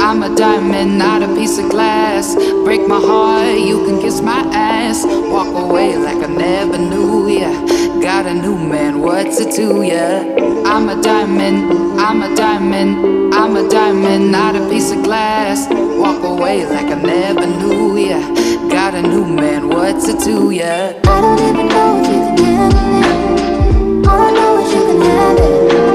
I'm a diamond, not a piece of glass. Break my heart, you can kiss my ass. Walk away like I never knew ya. Got a new man, what's it to ya? I'm a diamond, I'm a diamond, I'm a diamond, not a piece of glass. Walk away like I never knew ya. Got a new man, what's it to ya? I don't even know if you can handle it. All I know is you can have it.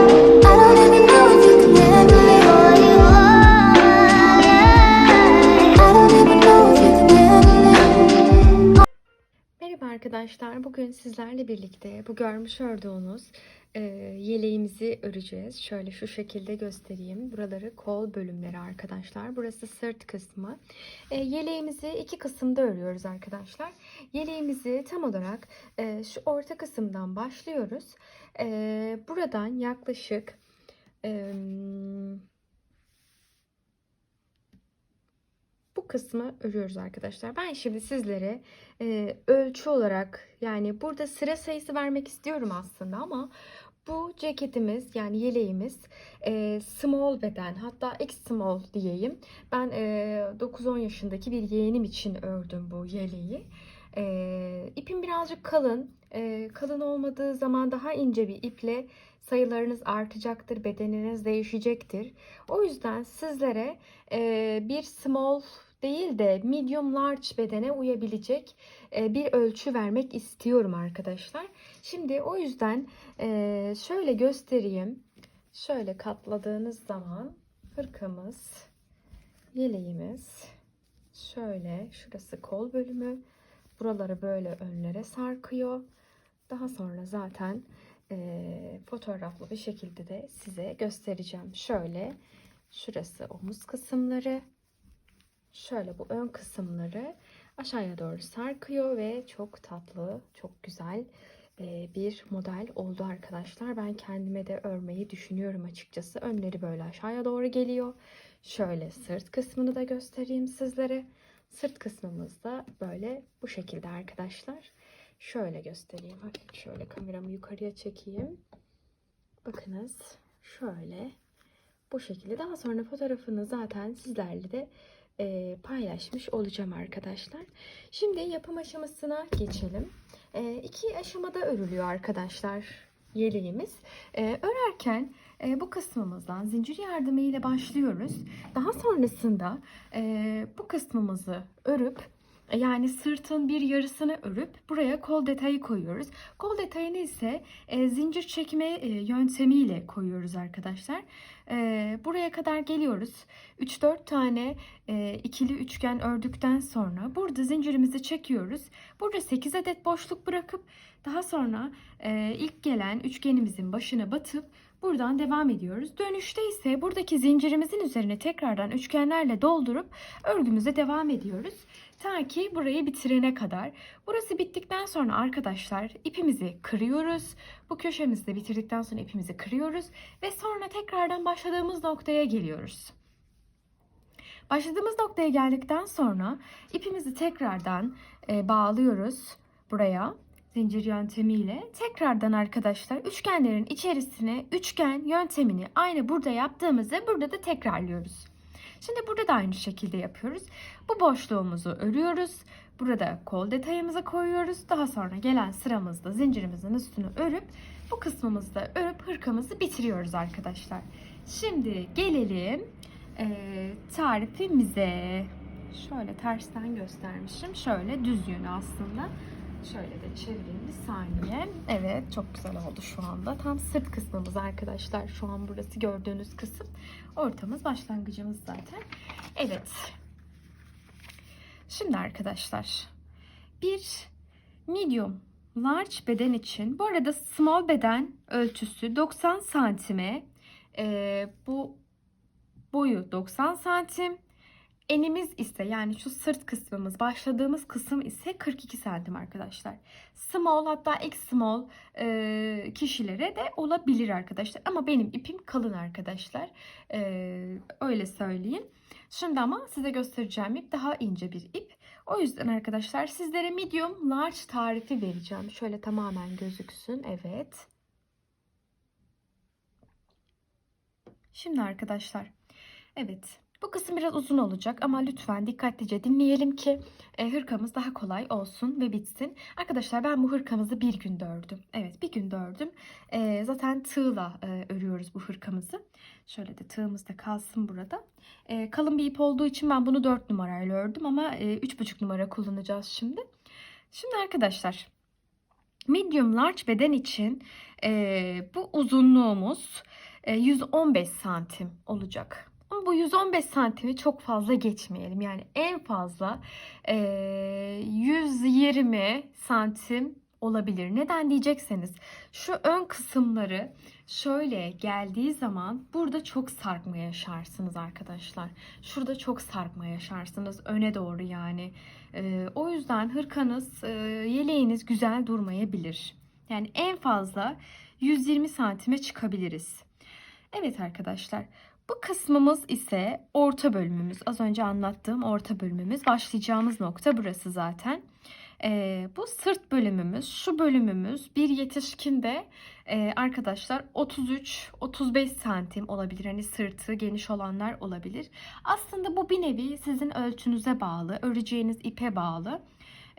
Arkadaşlar. Bugün sizlerle birlikte bu görmüş olduğunuz e, yeleğimizi öreceğiz. Şöyle şu şekilde göstereyim. Buraları kol bölümleri arkadaşlar. Burası sırt kısmı. E, yeleğimizi iki kısımda örüyoruz arkadaşlar. Yeleğimizi tam olarak e, şu orta kısımdan başlıyoruz. E, buradan yaklaşık e, bu kısmı örüyoruz arkadaşlar. Ben şimdi sizlere e, ölçü olarak yani burada sıra sayısı vermek istiyorum aslında ama bu ceketimiz yani yeleğimiz e, small beden hatta X small diyeyim. Ben e, 9-10 yaşındaki bir yeğenim için ördüm bu yeleği. E, ipim birazcık kalın. E, kalın olmadığı zaman daha ince bir iple sayılarınız artacaktır, bedeniniz değişecektir. O yüzden sizlere e, bir small değil de medium large bedene uyabilecek e, bir ölçü vermek istiyorum arkadaşlar. Şimdi o yüzden e, şöyle göstereyim. Şöyle katladığınız zaman hırkamız, yeleğimiz şöyle şurası kol bölümü. Buraları böyle önlere sarkıyor. Daha sonra zaten e, fotoğraflı bir şekilde de size göstereceğim. Şöyle şurası omuz kısımları. Şöyle bu ön kısımları aşağıya doğru sarkıyor ve çok tatlı, çok güzel e, bir model oldu arkadaşlar. Ben kendime de örmeyi düşünüyorum açıkçası. Önleri böyle aşağıya doğru geliyor. Şöyle sırt kısmını da göstereyim sizlere. Sırt kısmımız da böyle bu şekilde arkadaşlar. Şöyle göstereyim. Hafif şöyle kameramı yukarıya çekeyim. Bakınız şöyle bu şekilde. Daha sonra fotoğrafını zaten sizlerle de e, paylaşmış olacağım arkadaşlar. Şimdi yapım aşamasına geçelim. E, iki aşamada örülüyor arkadaşlar yeleğimiz. E, örerken e, bu kısmımızdan zincir yardımıyla başlıyoruz. Daha sonrasında e, bu kısmımızı örüp yani sırtın bir yarısını örüp buraya kol detayı koyuyoruz. Kol detayını ise e, zincir çekme e, yöntemiyle koyuyoruz arkadaşlar. E, buraya kadar geliyoruz. 3-4 tane e, ikili üçgen ördükten sonra burada zincirimizi çekiyoruz. Burada 8 adet boşluk bırakıp daha sonra e, ilk gelen üçgenimizin başına batıp buradan devam ediyoruz. Dönüşte ise buradaki zincirimizin üzerine tekrardan üçgenlerle doldurup örgümüze devam ediyoruz. Ta ki burayı bitirene kadar. Burası bittikten sonra arkadaşlar ipimizi kırıyoruz. Bu köşemizi de bitirdikten sonra ipimizi kırıyoruz. Ve sonra tekrardan başladığımız noktaya geliyoruz. Başladığımız noktaya geldikten sonra ipimizi tekrardan e, bağlıyoruz buraya zincir yöntemiyle. Tekrardan arkadaşlar üçgenlerin içerisine üçgen yöntemini aynı burada yaptığımızda burada da tekrarlıyoruz. Şimdi burada da aynı şekilde yapıyoruz. Bu boşluğumuzu örüyoruz. Burada kol detayımızı koyuyoruz. Daha sonra gelen sıramızda zincirimizin üstünü örüp bu kısmımızda örüp hırkamızı bitiriyoruz arkadaşlar. Şimdi gelelim eee, tarifimize. Şöyle tersten göstermişim. Şöyle düz yönü aslında. Şöyle de çevireyim bir saniye. Evet çok güzel oldu şu anda. Tam sırt kısmımız arkadaşlar. Şu an burası gördüğünüz kısım. Ortamız başlangıcımız zaten. Evet. Şimdi arkadaşlar bir medium large beden için bu arada small beden ölçüsü 90 santime e, bu boyu 90 santim enimiz ise yani şu sırt kısmımız başladığımız kısım ise 42 santim arkadaşlar. Small hatta X small e, kişilere de olabilir arkadaşlar. Ama benim ipim kalın arkadaşlar. E, öyle söyleyeyim. Şimdi ama size göstereceğim ip daha ince bir ip. O yüzden arkadaşlar sizlere medium large tarifi vereceğim. Şöyle tamamen gözüksün. Evet. Şimdi arkadaşlar. Evet. Bu kısım biraz uzun olacak ama lütfen dikkatlice dinleyelim ki e, hırkamız daha kolay olsun ve bitsin. Arkadaşlar ben bu hırkamızı bir günde ördüm. Evet bir günde ördüm. E, zaten tığla e, örüyoruz bu hırkamızı. Şöyle de tığımız da kalsın burada. E, kalın bir ip olduğu için ben bunu 4 numarayla ördüm ama e, 3,5 numara kullanacağız şimdi. Şimdi arkadaşlar medium large beden için e, bu uzunluğumuz e, 115 santim olacak. Bu 115 santimi çok fazla geçmeyelim. Yani en fazla e, 120 santim olabilir. Neden diyecekseniz şu ön kısımları şöyle geldiği zaman burada çok sarkma yaşarsınız arkadaşlar. Şurada çok sarkma yaşarsınız öne doğru yani. E, o yüzden hırkanız, e, yeleğiniz güzel durmayabilir. Yani en fazla 120 santime çıkabiliriz. Evet arkadaşlar. Bu kısmımız ise orta bölümümüz. Az önce anlattığım orta bölümümüz. Başlayacağımız nokta burası zaten. Ee, bu sırt bölümümüz, şu bölümümüz bir yetişkinde e, arkadaşlar 33-35 santim olabilir. Hani sırtı geniş olanlar olabilir. Aslında bu bir nevi sizin ölçünüze bağlı, öreceğiniz ipe bağlı.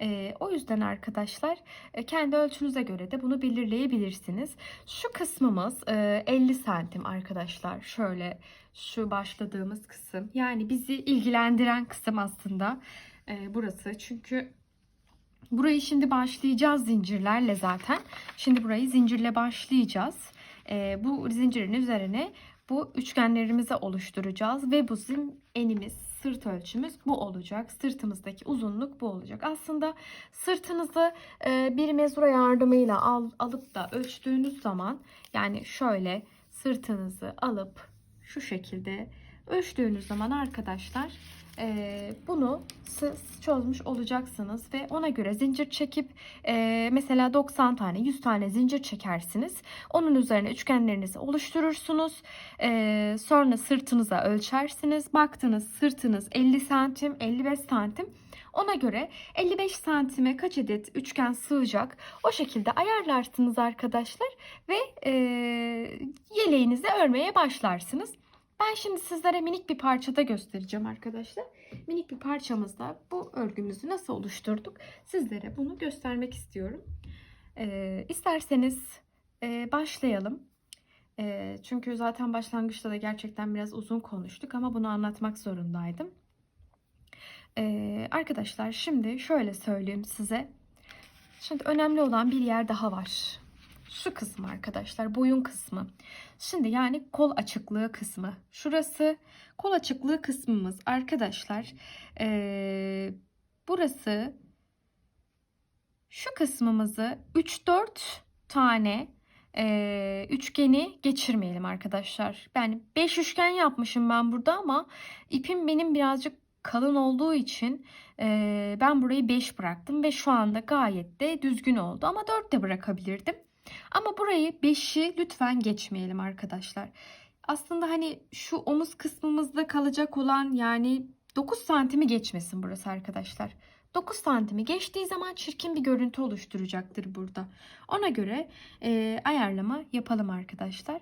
Ee, o yüzden arkadaşlar e, kendi ölçünüze göre de bunu belirleyebilirsiniz. Şu kısmımız e, 50 santim arkadaşlar. Şöyle şu başladığımız kısım. Yani bizi ilgilendiren kısım aslında e, burası. Çünkü burayı şimdi başlayacağız zincirlerle zaten. Şimdi burayı zincirle başlayacağız. E, bu zincirin üzerine bu üçgenlerimizi oluşturacağız ve bu bizim enimiz, sırt ölçümüz bu olacak. Sırtımızdaki uzunluk bu olacak. Aslında sırtınızı e, bir mezura yardımıyla al, alıp da ölçtüğünüz zaman yani şöyle sırtınızı alıp şu şekilde ölçtüğünüz zaman arkadaşlar bunu siz çözmüş olacaksınız ve ona göre zincir çekip e, mesela 90 tane 100 tane zincir çekersiniz. Onun üzerine üçgenlerinizi oluşturursunuz. E, sonra sırtınıza ölçersiniz. Baktınız sırtınız 50 santim 55 santim. Ona göre 55 santime kaç adet üçgen sığacak o şekilde ayarlarsınız arkadaşlar ve e, yeleğinizi örmeye başlarsınız. Ben şimdi sizlere minik bir parçada göstereceğim arkadaşlar. Minik bir parçamızda bu örgümüzü nasıl oluşturduk sizlere bunu göstermek istiyorum. E, isterseniz e, başlayalım. E, çünkü zaten başlangıçta da gerçekten biraz uzun konuştuk ama bunu anlatmak zorundaydım. Ee, arkadaşlar şimdi şöyle söyleyeyim size. Şimdi önemli olan bir yer daha var. Şu kısmı arkadaşlar boyun kısmı. Şimdi yani kol açıklığı kısmı. Şurası kol açıklığı kısmımız arkadaşlar. Ee, burası şu kısmımızı 3-4 tane e, üçgeni geçirmeyelim arkadaşlar. Yani 5 üçgen yapmışım ben burada ama ipim benim birazcık kalın olduğu için e, ben burayı 5 bıraktım ve şu anda gayet de düzgün oldu ama 4 de bırakabilirdim. Ama burayı 5'i lütfen geçmeyelim arkadaşlar. Aslında hani şu omuz kısmımızda kalacak olan yani 9 santimi geçmesin burası arkadaşlar. 9 santimi geçtiği zaman çirkin bir görüntü oluşturacaktır burada. Ona göre e, ayarlama yapalım arkadaşlar.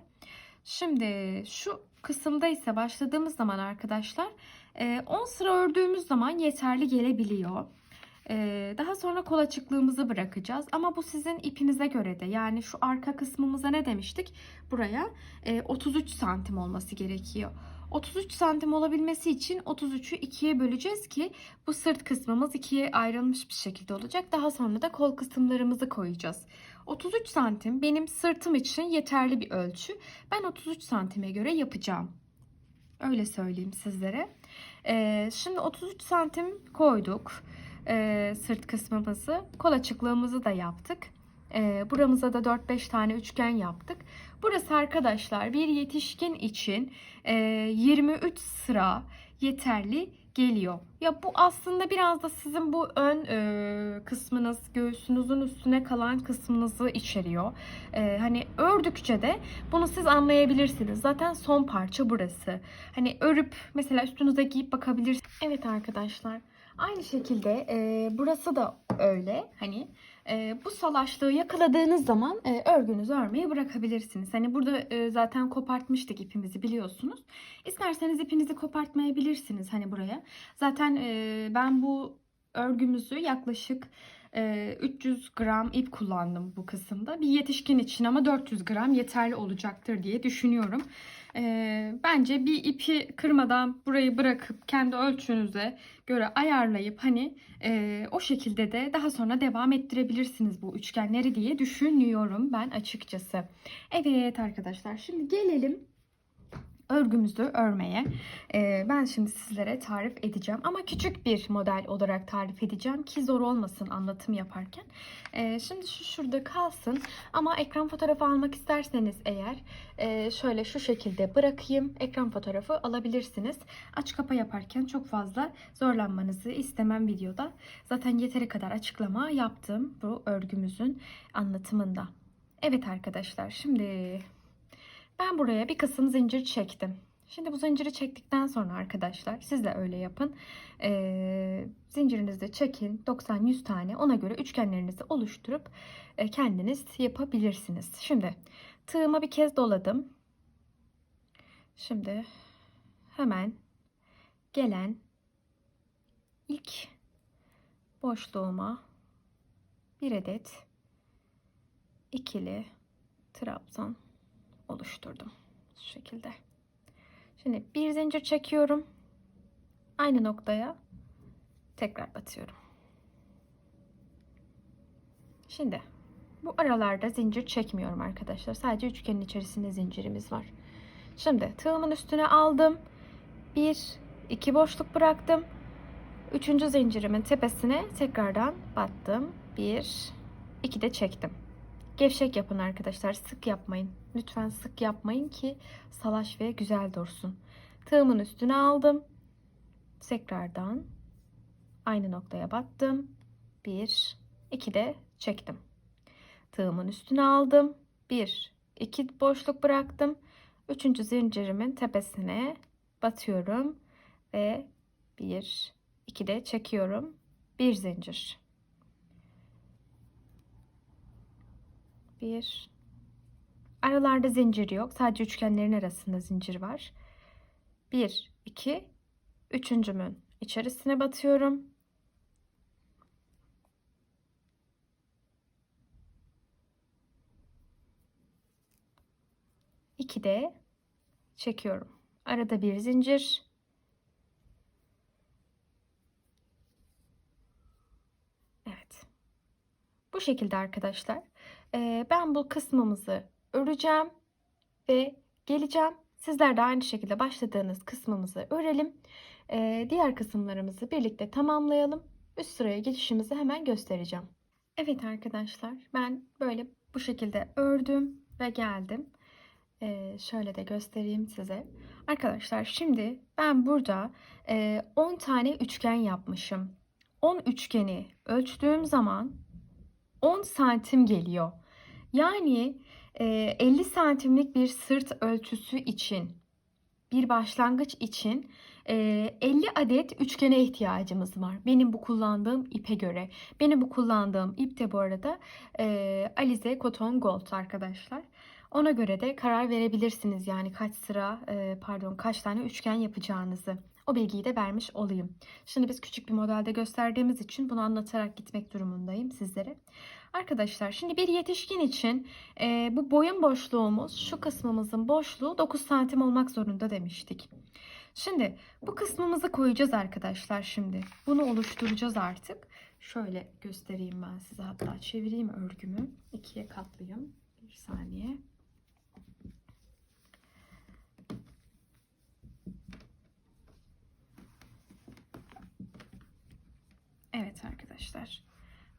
Şimdi şu kısımda ise başladığımız zaman arkadaşlar 10 sıra ördüğümüz zaman yeterli gelebiliyor. Ee, Daha sonra kol açıklığımızı bırakacağız. Ama bu sizin ipinize göre de. Yani şu arka kısmımıza ne demiştik? Buraya e, 33 santim olması gerekiyor. 33 santim olabilmesi için 33'ü ikiye böleceğiz ki bu sırt kısmımız ikiye ayrılmış bir şekilde olacak. Daha sonra da kol kısımlarımızı koyacağız. 33 santim benim sırtım için yeterli bir ölçü. Ben 33 santime göre yapacağım. Öyle söyleyeyim sizlere. Ee, şimdi 33 santim koyduk e, sırt kısmımızı. Kol açıklığımızı da yaptık. E, buramıza da 4-5 tane üçgen yaptık. Burası arkadaşlar bir yetişkin için e, 23 sıra yeterli geliyor. Ya bu aslında biraz da sizin bu ön e, kısmınız, göğsünüzün üstüne kalan kısmınızı içeriyor. E, hani ördükçe de bunu siz anlayabilirsiniz. Zaten son parça burası. Hani örüp mesela üstünüze giyip bakabilirsiniz. Evet arkadaşlar. Aynı şekilde e, burası da öyle. Hani e, bu salaşlığı yakaladığınız zaman e, örgünüzü örmeyi bırakabilirsiniz. Hani burada e, zaten kopartmıştık ipimizi biliyorsunuz. İsterseniz ipinizi kopartmayabilirsiniz hani buraya. Zaten e, ben bu örgümüzü yaklaşık e, 300 gram ip kullandım bu kısımda. Bir yetişkin için ama 400 gram yeterli olacaktır diye düşünüyorum. E, bence bir ipi kırmadan burayı bırakıp kendi ölçünüze göre ayarlayıp hani e, o şekilde de daha sonra devam ettirebilirsiniz bu üçgenleri diye düşünüyorum ben açıkçası. Evet arkadaşlar şimdi gelelim örgümüzü örmeye. Ee, ben şimdi sizlere tarif edeceğim ama küçük bir model olarak tarif edeceğim ki zor olmasın anlatım yaparken. Ee, şimdi şu şurada kalsın ama ekran fotoğrafı almak isterseniz eğer e, şöyle şu şekilde bırakayım ekran fotoğrafı alabilirsiniz. Aç kapa yaparken çok fazla zorlanmanızı istemem videoda. Zaten yeteri kadar açıklama yaptım bu örgümüzün anlatımında. Evet arkadaşlar şimdi ben buraya bir kısım zincir çektim. Şimdi bu zinciri çektikten sonra arkadaşlar siz de öyle yapın. Ee, zincirinizi çekin 90-100 tane ona göre üçgenlerinizi oluşturup e, kendiniz yapabilirsiniz. Şimdi tığıma bir kez doladım. Şimdi hemen gelen ilk boşluğuma bir adet ikili trabzan oluşturdum. Şu şekilde. Şimdi bir zincir çekiyorum. Aynı noktaya tekrar batıyorum. Şimdi bu aralarda zincir çekmiyorum arkadaşlar. Sadece üçgenin içerisinde zincirimiz var. Şimdi tığımın üstüne aldım. Bir, iki boşluk bıraktım. Üçüncü zincirimin tepesine tekrardan battım. Bir, iki de çektim. Gevşek yapın arkadaşlar. Sık yapmayın. Lütfen sık yapmayın ki salaş ve güzel dursun. Tığımın üstüne aldım. Tekrardan aynı noktaya battım. Bir, iki de çektim. Tığımın üstüne aldım. Bir, iki boşluk bıraktım. Üçüncü zincirimin tepesine batıyorum ve bir, iki de çekiyorum. Bir zincir. Bir. Aralarda zincir yok. Sadece üçgenlerin arasında zincir var. Bir, iki, üçüncümün içerisine batıyorum. İki de çekiyorum. Arada bir zincir. Evet. Bu şekilde arkadaşlar. Ee, ben bu kısmımızı öreceğim ve geleceğim. Sizler de aynı şekilde başladığınız kısmımızı örelim. Ee, diğer kısımlarımızı birlikte tamamlayalım. Üst sıraya geçişimizi hemen göstereceğim. Evet arkadaşlar ben böyle bu şekilde ördüm ve geldim. Ee, şöyle de göstereyim size. Arkadaşlar şimdi ben burada e, 10 tane üçgen yapmışım. 10 üçgeni ölçtüğüm zaman 10 santim geliyor. Yani e, 50 santimlik bir sırt ölçüsü için bir başlangıç için e, 50 adet üçgene ihtiyacımız var. Benim bu kullandığım ipe göre. Benim bu kullandığım ip de bu arada e, Alize Cotton Gold arkadaşlar. Ona göre de karar verebilirsiniz yani kaç sıra e, pardon kaç tane üçgen yapacağınızı. O bilgiyi de vermiş olayım. Şimdi biz küçük bir modelde gösterdiğimiz için bunu anlatarak gitmek durumundayım sizlere. Arkadaşlar şimdi bir yetişkin için e, bu boyun boşluğumuz şu kısmımızın boşluğu 9 santim olmak zorunda demiştik. Şimdi bu kısmımızı koyacağız arkadaşlar şimdi. Bunu oluşturacağız artık. Şöyle göstereyim ben size hatta çevireyim örgümü. ikiye katlayayım. Bir saniye. Evet arkadaşlar.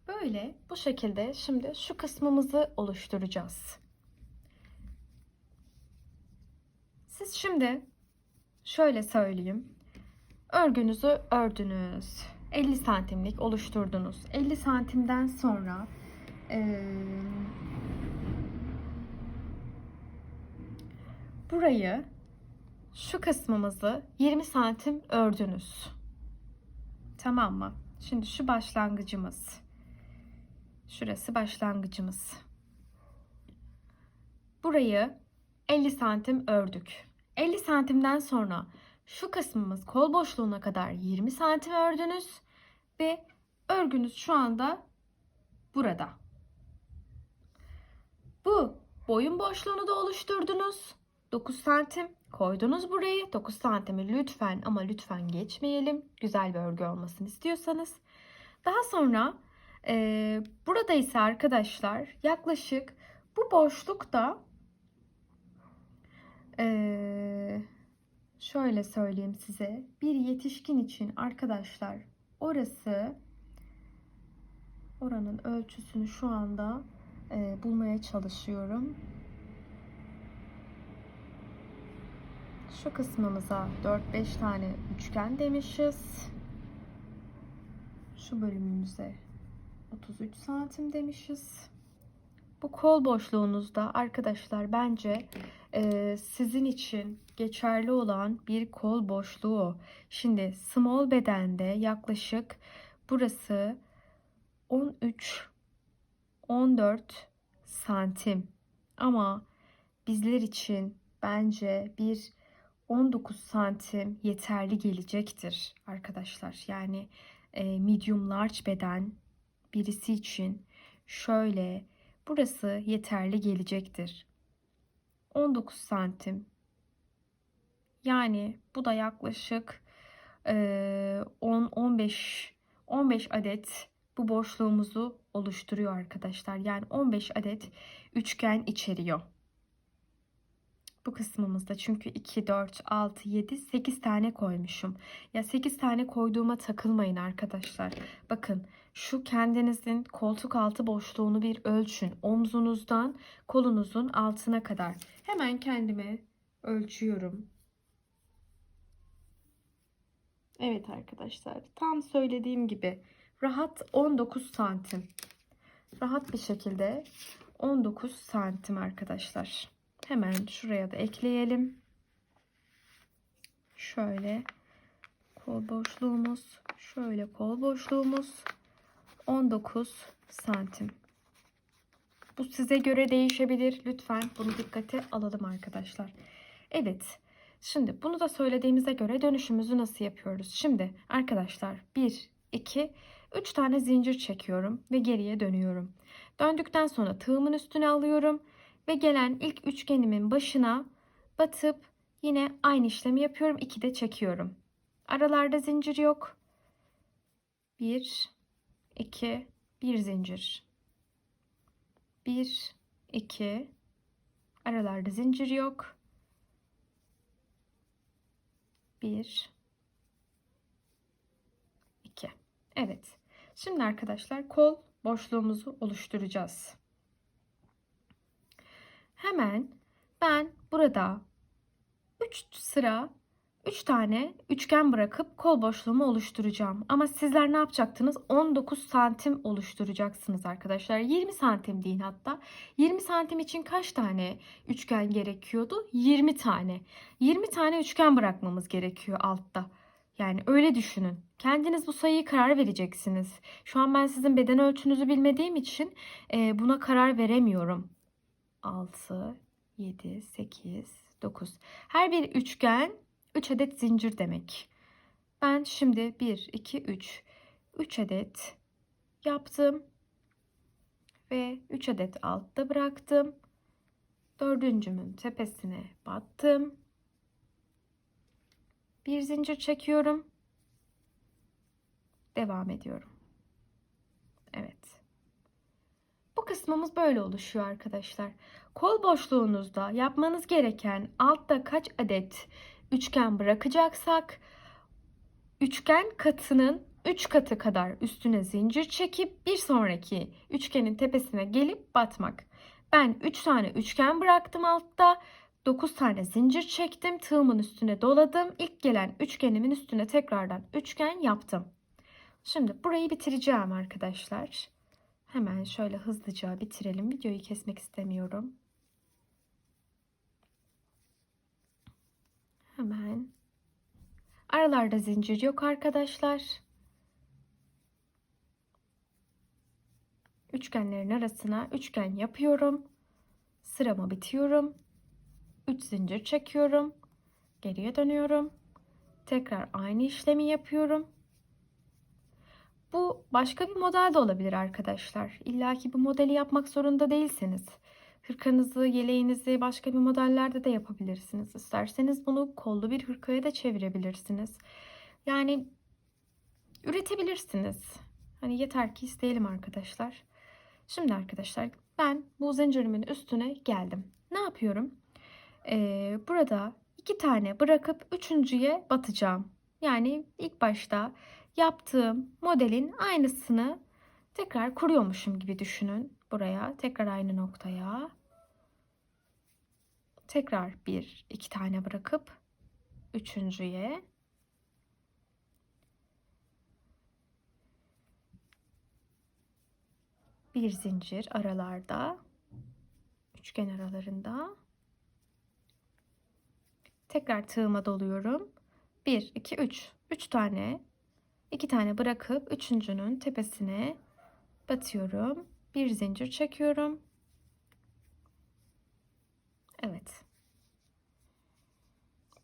Böyle bu şekilde şimdi şu kısmımızı oluşturacağız. Siz şimdi şöyle söyleyeyim. Örgünüzü ördünüz. 50 santimlik oluşturdunuz. 50 santimden sonra eee, burayı şu kısmımızı 20 santim ördünüz. Tamam mı? Şimdi şu başlangıcımız. Şurası başlangıcımız. Burayı 50 santim ördük. 50 santimden sonra şu kısmımız kol boşluğuna kadar 20 santim ördünüz ve örgünüz şu anda burada. Bu boyun boşluğunu da oluşturdunuz. 9 santim koydunuz burayı. 9 santimi lütfen ama lütfen geçmeyelim. Güzel bir örgü olmasını istiyorsanız. Daha sonra e, burada ise arkadaşlar yaklaşık bu boşlukta e, şöyle söyleyeyim size bir yetişkin için arkadaşlar orası oranın ölçüsünü şu anda e, bulmaya çalışıyorum. Şu kısmımıza 4-5 tane üçgen demişiz. Şu bölümümüze 33 santim demişiz. Bu kol boşluğunuzda arkadaşlar bence e, sizin için geçerli olan bir kol boşluğu. Şimdi small bedende yaklaşık burası 13 14 santim. Ama bizler için bence bir 19 santim yeterli gelecektir arkadaşlar. Yani e, medium large beden birisi için şöyle burası yeterli gelecektir. 19 santim. Yani bu da yaklaşık e, 10-15 15 adet bu boşluğumuzu oluşturuyor arkadaşlar. Yani 15 adet üçgen içeriyor. Bu kısmımızda çünkü 2, 4, 6, 7, 8 tane koymuşum. Ya 8 tane koyduğuma takılmayın arkadaşlar. Bakın şu kendinizin koltuk altı boşluğunu bir ölçün. Omzunuzdan kolunuzun altına kadar. Hemen kendime ölçüyorum. Evet arkadaşlar tam söylediğim gibi rahat 19 santim. Rahat bir şekilde 19 santim arkadaşlar. Hemen şuraya da ekleyelim. Şöyle kol boşluğumuz, şöyle kol boşluğumuz 19 santim. Bu size göre değişebilir. Lütfen bunu dikkate alalım arkadaşlar. Evet. Şimdi bunu da söylediğimize göre dönüşümüzü nasıl yapıyoruz? Şimdi arkadaşlar 1, 2, 3 tane zincir çekiyorum ve geriye dönüyorum. Döndükten sonra tığımın üstüne alıyorum ve gelen ilk üçgenimin başına batıp yine aynı işlemi yapıyorum. 2 de çekiyorum. Aralarda zincir yok. 1 2 1 zincir. 1 2 aralarda zincir yok. 1 2 Evet. Şimdi arkadaşlar kol boşluğumuzu oluşturacağız. Hemen ben burada 3 sıra 3 tane üçgen bırakıp kol boşluğumu oluşturacağım. Ama sizler ne yapacaktınız? 19 santim oluşturacaksınız arkadaşlar. 20 santim deyin hatta. 20 santim için kaç tane üçgen gerekiyordu? 20 tane. 20 tane üçgen bırakmamız gerekiyor altta. Yani öyle düşünün. Kendiniz bu sayıyı karar vereceksiniz. Şu an ben sizin beden ölçünüzü bilmediğim için buna karar veremiyorum. 6, 7, 8, 9. Her bir üçgen 3 adet zincir demek. Ben şimdi 1, 2, 3. 3 adet yaptım. Ve 3 adet altta bıraktım. Dördüncümün tepesine battım. Bir zincir çekiyorum. Devam ediyorum. Evet. Bu kısmımız böyle oluşuyor arkadaşlar. Kol boşluğunuzda yapmanız gereken altta kaç adet üçgen bırakacaksak üçgen katının 3 katı kadar üstüne zincir çekip bir sonraki üçgenin tepesine gelip batmak. Ben 3 tane üçgen bıraktım altta. 9 tane zincir çektim. Tığımın üstüne doladım. İlk gelen üçgenimin üstüne tekrardan üçgen yaptım. Şimdi burayı bitireceğim arkadaşlar. Hemen şöyle hızlıca bitirelim. Videoyu kesmek istemiyorum. Hemen. Aralarda zincir yok arkadaşlar. Üçgenlerin arasına üçgen yapıyorum. Sırama bitiyorum. 3 zincir çekiyorum. Geriye dönüyorum. Tekrar aynı işlemi yapıyorum. Bu başka bir model de olabilir arkadaşlar. İlla ki bu modeli yapmak zorunda değilsiniz. Hırkanızı, yeleğinizi başka bir modellerde de yapabilirsiniz. İsterseniz bunu kollu bir hırkaya da çevirebilirsiniz. Yani üretebilirsiniz. Hani yeter ki isteyelim arkadaşlar. Şimdi arkadaşlar ben bu zincirimin üstüne geldim. Ne yapıyorum? Ee, burada iki tane bırakıp üçüncüye batacağım. Yani ilk başta yaptığım modelin aynısını tekrar kuruyormuşum gibi düşünün. Buraya tekrar aynı noktaya. Tekrar bir iki tane bırakıp üçüncüye. Bir zincir aralarda. Üçgen aralarında. Tekrar tığıma doluyorum. 1, 2, 3. 3 tane. 2 tane bırakıp üçüncünün tepesine batıyorum. Bir zincir çekiyorum. Evet.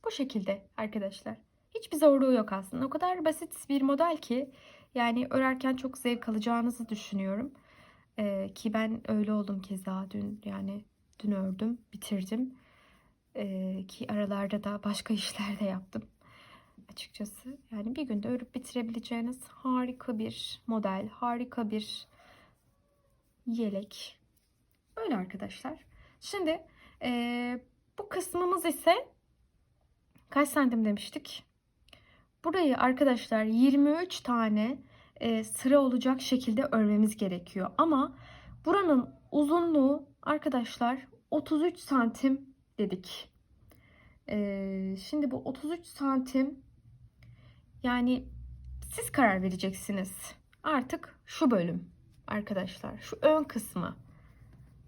Bu şekilde arkadaşlar. Hiçbir zorluğu yok aslında. O kadar basit bir model ki yani örerken çok zevk alacağınızı düşünüyorum. Ee, ki ben öyle oldum keza dün yani dün ördüm, bitirdim. Ee, ki aralarda da başka işler de yaptım açıkçası. Yani bir günde örüp bitirebileceğiniz harika bir model, harika bir yelek. Böyle arkadaşlar. Şimdi eee, bu kısmımız ise kaç santim demiştik? Burayı arkadaşlar 23 tane eee, sıra olacak şekilde örmemiz gerekiyor. Ama buranın uzunluğu arkadaşlar 33 santim dedik. Eee, şimdi bu 33 santim yani siz karar vereceksiniz. Artık şu bölüm arkadaşlar. Şu ön kısmı.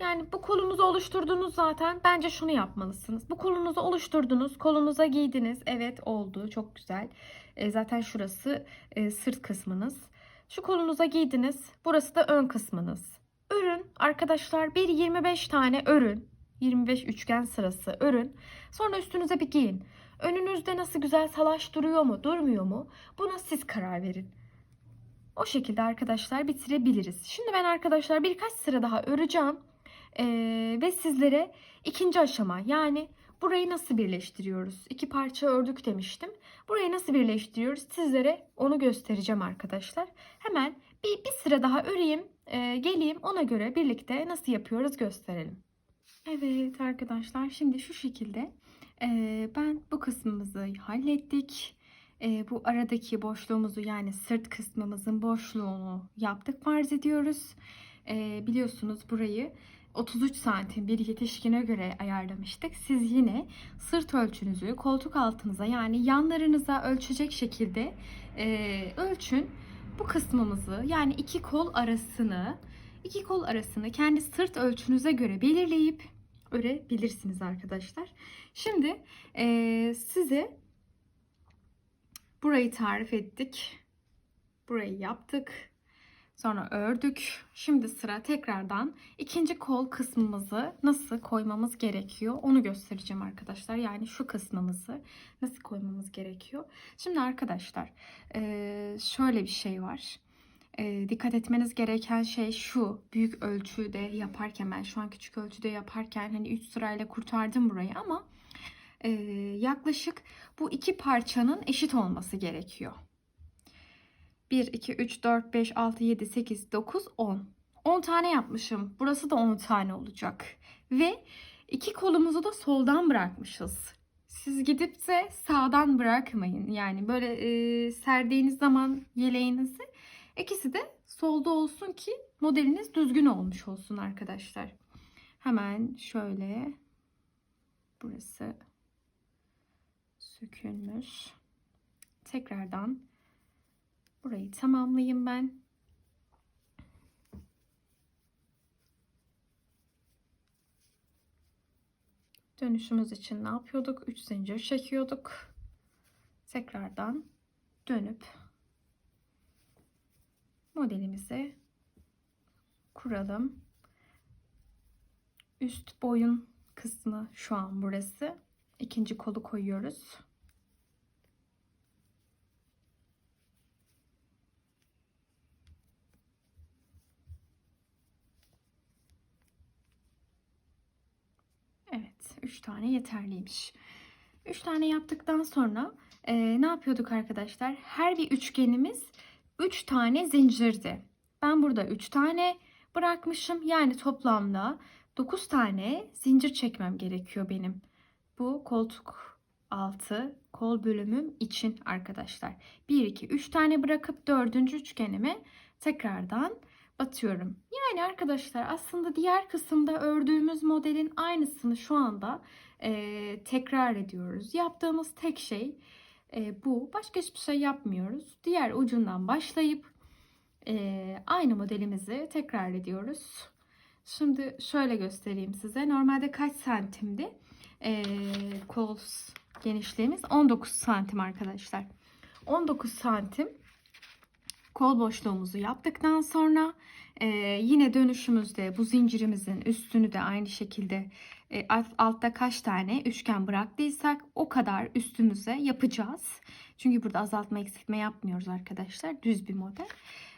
Yani bu kolunuzu oluşturdunuz zaten. Bence şunu yapmalısınız. Bu kolunuzu oluşturdunuz. Kolunuza giydiniz. Evet oldu. Çok güzel. E, zaten şurası e, sırt kısmınız. Şu kolunuza giydiniz. Burası da ön kısmınız. Örün arkadaşlar bir 25 tane örün. 25 üçgen sırası örün. Sonra üstünüze bir giyin. Önünüzde nasıl güzel salaş duruyor mu, durmuyor mu? Buna siz karar verin. O şekilde arkadaşlar bitirebiliriz. Şimdi ben arkadaşlar birkaç sıra daha öreceğim. Ee, ve sizlere ikinci aşama yani burayı nasıl birleştiriyoruz? İki parça ördük demiştim. Burayı nasıl birleştiriyoruz? Sizlere onu göstereceğim arkadaşlar. Hemen bir, bir sıra daha öreyim. ee, geleyim ona göre birlikte nasıl yapıyoruz gösterelim. Evet arkadaşlar şimdi şu şekilde ee, ben bu kısmımızı hallettik. Ee, bu aradaki boşluğumuzu yani sırt kısmımızın boşluğunu yaptık farz ediyoruz. Ee, biliyorsunuz burayı 33 santim bir yetişkine göre ayarlamıştık. Siz yine sırt ölçünüzü koltuk altınıza yani yanlarınıza ölçecek şekilde e, ölçün. Bu kısmımızı yani iki kol arasını iki kol arasını kendi sırt ölçünüze göre belirleyip örebilirsiniz arkadaşlar. Şimdi eee, size burayı tarif ettik. Burayı yaptık. Sonra ördük. Şimdi sıra tekrardan ikinci kol kısmımızı nasıl koymamız gerekiyor onu göstereceğim arkadaşlar. Yani şu kısmımızı nasıl koymamız gerekiyor. Şimdi arkadaşlar eee, şöyle bir şey var. Eee, dikkat etmeniz gereken şey şu. Büyük ölçüde yaparken ben şu an küçük ölçüde yaparken hani 3 sırayla kurtardım burayı ama eee, yaklaşık bu iki parçanın eşit olması gerekiyor. 1, 2, 3, 4, 5, 6, 7, 8, 9, 10. 10 tane yapmışım. Burası da 10 tane olacak. Ve iki kolumuzu da soldan bırakmışız. Siz gidip de sağdan bırakmayın. Yani böyle e, serdiğiniz zaman yeleğinizi ikisi de solda olsun ki modeliniz düzgün olmuş olsun arkadaşlar. Hemen şöyle burası sökülmüş. Tekrardan burayı tamamlayayım ben. Dönüşümüz için ne yapıyorduk? 3 zincir çekiyorduk. Tekrardan dönüp modelimizi kuralım. Üst boyun kısmı şu an burası. İkinci kolu koyuyoruz. Evet, 3 tane yeterliymiş. 3 tane yaptıktan sonra e, ne yapıyorduk arkadaşlar? Her bir üçgenimiz 3 tane zincirdi. Ben burada 3 tane bırakmışım. Yani toplamda 9 tane zincir çekmem gerekiyor benim. Bu koltuk altı kol bölümüm için arkadaşlar. 1 2 3 tane bırakıp dördüncü üçgenime tekrardan batıyorum. Yani arkadaşlar aslında diğer kısımda ördüğümüz modelin aynısını şu anda e, tekrar ediyoruz. Yaptığımız tek şey e, bu. Başka hiçbir şey yapmıyoruz. Diğer ucundan başlayıp e, aynı modelimizi tekrar ediyoruz. Şimdi şöyle göstereyim size. Normalde kaç santimdi? E, kol genişliğimiz 19 santim arkadaşlar. 19 santim kol boşluğumuzu yaptıktan sonra e, yine dönüşümüzde bu zincirimizin üstünü de aynı şekilde altta kaç tane üçgen bıraktıysak o kadar üstümüze yapacağız. Çünkü burada azaltma eksiltme yapmıyoruz arkadaşlar. Düz bir model.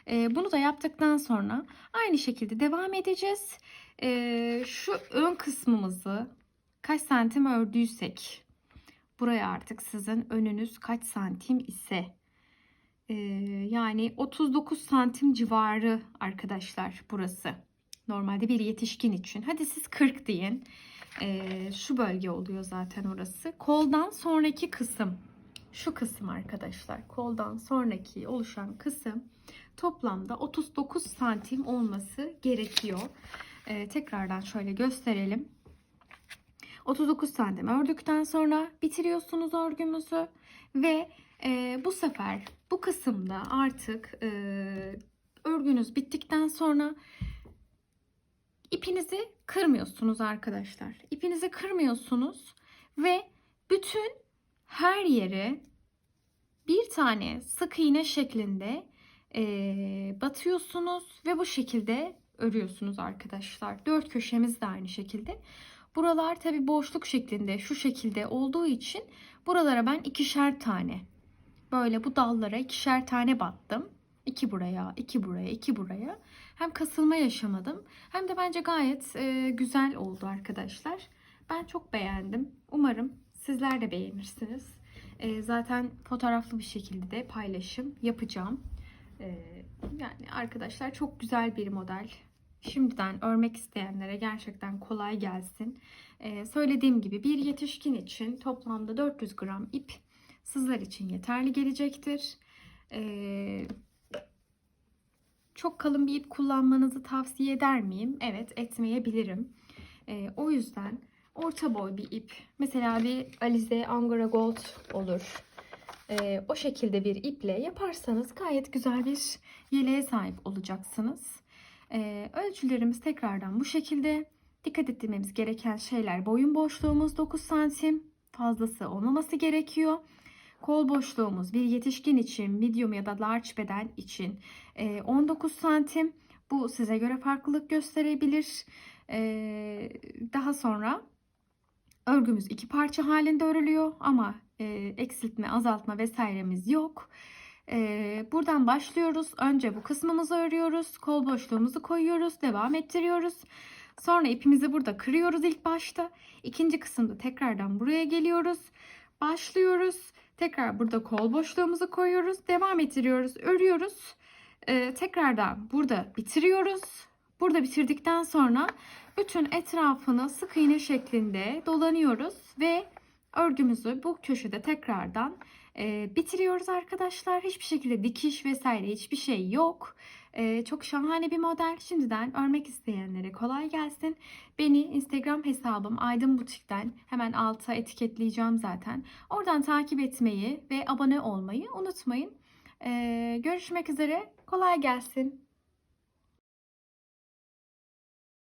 E, bunu da yaptıktan sonra aynı şekilde devam edeceğiz. E, şu ön kısmımızı kaç santim ördüysek buraya artık sizin önünüz kaç santim ise yani 39 santim civarı arkadaşlar burası. Normalde bir yetişkin için. Hadi siz 40 deyin. Ee, şu bölge oluyor zaten orası. Koldan sonraki kısım. Şu kısım arkadaşlar. Koldan sonraki oluşan kısım toplamda 39 santim olması gerekiyor. Ee, tekrardan şöyle gösterelim. 39 santim ördükten sonra bitiriyorsunuz örgümüzü ve e, bu sefer bu kısımda artık e, örgünüz bittikten sonra ipinizi kırmıyorsunuz arkadaşlar. İpinizi kırmıyorsunuz ve bütün her yere bir tane sık iğne şeklinde e, batıyorsunuz ve bu şekilde örüyorsunuz arkadaşlar. Dört köşemiz de aynı şekilde. Buralar tabi boşluk şeklinde şu şekilde olduğu için buralara ben ikişer tane böyle bu dallara ikişer tane battım. İki buraya, iki buraya, iki buraya. Hem kasılma yaşamadım hem de bence gayet e, güzel oldu arkadaşlar. Ben çok beğendim. Umarım sizler de beğenirsiniz. E, zaten fotoğraflı bir şekilde de paylaşım yapacağım. E, yani arkadaşlar çok güzel bir model. Şimdiden örmek isteyenlere gerçekten kolay gelsin. E, söylediğim gibi bir yetişkin için toplamda 400 gram ip sizler için yeterli gelecektir. Ee, çok kalın bir ip kullanmanızı tavsiye eder miyim? Evet etmeyebilirim. Ee, o yüzden orta boy bir ip. Mesela bir Alize Angora Gold olur. Ee, o şekilde bir iple yaparsanız gayet güzel bir yeleğe sahip olacaksınız. Ee, ölçülerimiz tekrardan bu şekilde. Dikkat etmemiz gereken şeyler boyun boşluğumuz 9 santim. Fazlası olmaması gerekiyor. Kol boşluğumuz bir yetişkin için, medium ya da large beden için e, 19 santim. Bu size göre farklılık gösterebilir. E, Daha sonra örgümüz iki parça halinde örülüyor ama e, eksiltme, azaltma vesairemiz yok. E, Buradan başlıyoruz. Önce bu kısmımızı örüyoruz. Kol boşluğumuzu koyuyoruz. Devam ettiriyoruz. Sonra ipimizi burada kırıyoruz ilk başta. İkinci kısımda tekrardan buraya geliyoruz. Başlıyoruz. Tekrar burada kol boşluğumuzu koyuyoruz. Devam ettiriyoruz. Örüyoruz. Ee, tekrardan burada bitiriyoruz. Burada bitirdikten sonra bütün etrafını sık iğne şeklinde dolanıyoruz ve örgümüzü bu köşede tekrardan e, bitiriyoruz arkadaşlar. Hiçbir şekilde dikiş vesaire hiçbir şey yok. E, çok şahane bir model. Şimdiden örmek isteyenlere kolay gelsin. Beni Instagram hesabım Aydın Butik'ten hemen alta etiketleyeceğim zaten. Oradan takip etmeyi ve abone olmayı unutmayın. E, görüşmek üzere. Kolay gelsin.